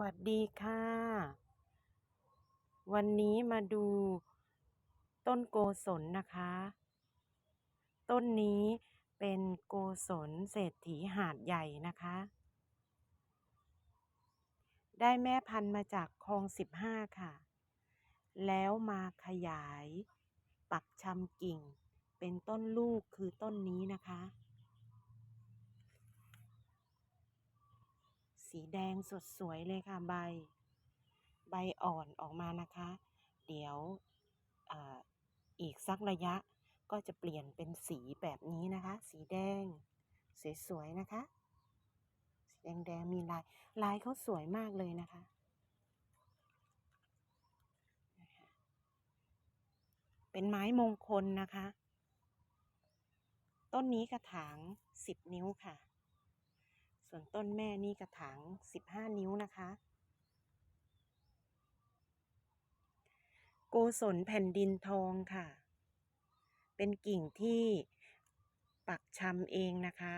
วัสดีค่ะ วันนี้มาดูต้นโกศลนะคะ ต้นนี้เป็นโกศลเศรษฐีหาดใหญ่นะคะ ได้แม่พันธุ์มาจากคลองสิบห้าค่ะ แล้วมาขยาย ปักชำกิ่ง เป็นต้นลูกคือต้นนี้นะคะ สีแดงสดสวยเลยค่ะใบ ใบอ่อนออกมานะคะ เดี๋ยวออีกสักระยะก็จะเปลี่ยนเป็นสีแบบนี้นะคะ สีแดงสวยๆนะคะ สีแดงๆมีลายลายเขาสวยมากเลยนะคะ เป็นไม้มงคลนะคะ ต้นนี้กระถางสิบนิ้วค่ะ ส่วนต้นแม่นี่กระถางสิบห้านิ้วนะคะ โกศลแผ่นดินทองค่ะ เป็นกิ่งที่ปักชำเองนะคะ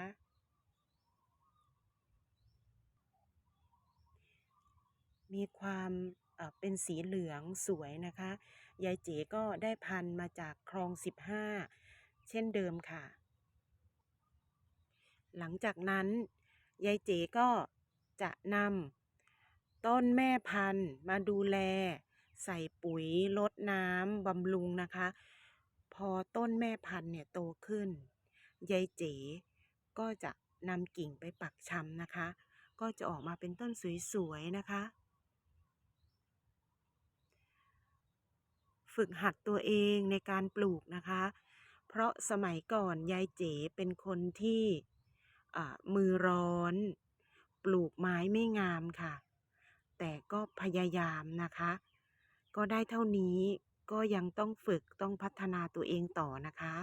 มีความเอ่อเป็นสีเหลืองสวยนะคะ ยายเจ๋ก็ได้พันมาจากคลองสิบห้าเช่นเดิมค่ะ หลังจากนั้น ยายเจ๋ก็จะนำต้นแม่พันธุ์มาดูแล ใส่ปุ๋ยลดน้ำบำรุงนะคะ พอต้นแม่พันธุ์เนี่ยโตขึ้น ยายเจ๋ก็จะนำกิ่งไปปักชำนะคะ ก็จะออกมาเป็นต้นสวยๆนะคะ ฝึกหัดตัวเองในการปลูกนะคะ เพราะสมัยก่อนยายเจ๋เป็นคนที่ มือร้อน ปลูกไม้ไม่งามค่ะ แต่ก็พยายามนะคะ ก็ได้เท่านี้ก็ยังต้องฝึกต้องพัฒนาตัวเองต่อนะคะ